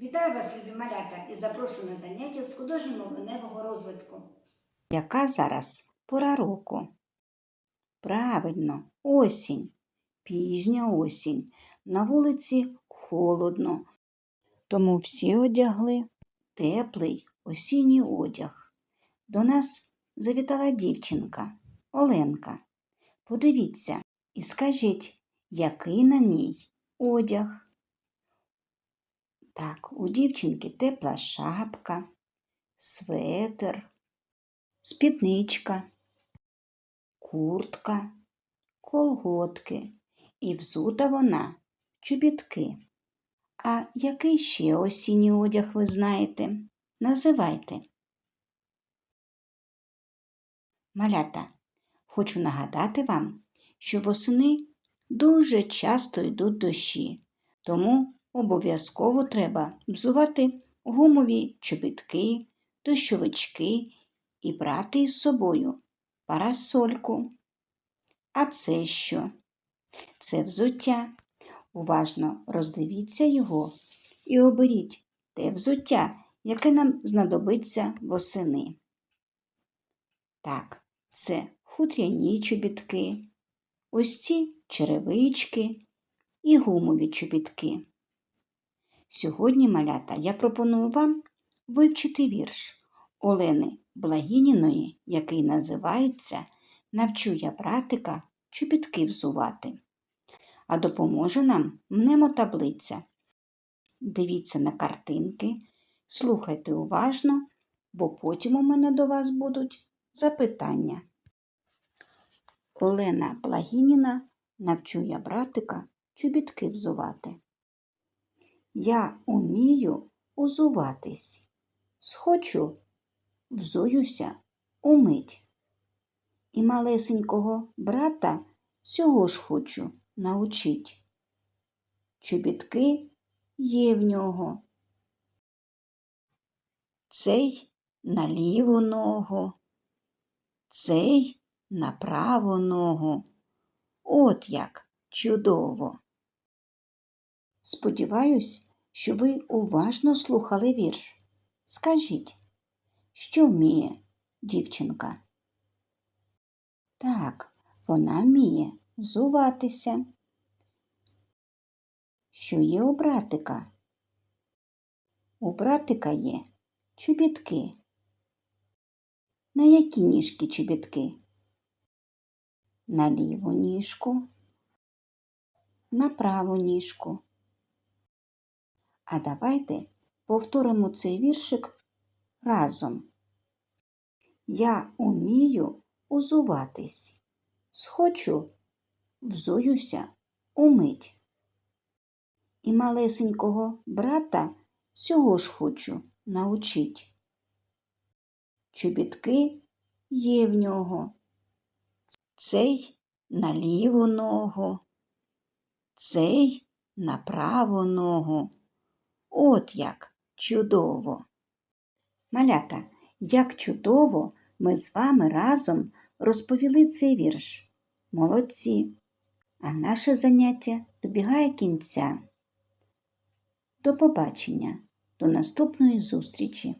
Вітаю вас, любі малята, і запрошую на заняття з художньо-мовленевого розвитку. Яка зараз пора року? Правильно, осінь. Пізня осінь. На вулиці холодно, тому всі одягли теплий осінній одяг. До нас завітала дівчинка Оленка. Подивіться і скажіть, який на ній одяг. Так, у дівчинки тепла шапка, светр, спідничка, куртка, колготки і взута вона чобітки. А який ще осінній одяг ви знаєте? Називайте. Малята, хочу нагадати вам, що восени дуже часто йдуть дощі, тому обов'язково треба взувати гумові чобітки, дощовички і брати із собою парасольку. А це що? Це взуття. Уважно роздивіться його і оберіть те взуття, яке нам знадобиться восени. Так, це хутряні чобітки, ось ці черевички і гумові чобітки. Сьогодні, малята, я пропоную вам вивчити вірш Олени Благініної, який називається Навчу я братика чобітки взувати. А допоможе нам мнемотаблиця. Дивіться на картинки, слухайте уважно, бо потім у мене до вас будуть запитання. Олена Благініна навчу я братика чобітки взувати. Я умію узуватись, схочу, взуюся умить. І малесенького брата цього ж хочу научить. Чобітки є в нього. Цей на ліву ногу, цей на праву ногу. От як чудово! Сподіваюсь, що ви уважно слухали вірш. Скажіть, що вміє дівчинка? Так, вона вміє взуватися. Що є у братика? У братика є чобітки. На які ніжки чобітки? На ліву ніжку, на праву ніжку. А давайте повторимо цей віршик разом. Я умію узуватись, схочу, взуюся умить. І малесенького брата цього ж хочу научить. Чобітки є в нього. Цей на ліву ногу, цей на праву ногу. От як чудово! Малята, як чудово ми з вами разом розповіли цей вірш. Молодці! А наше заняття добігає кінця. До побачення, до наступної зустрічі!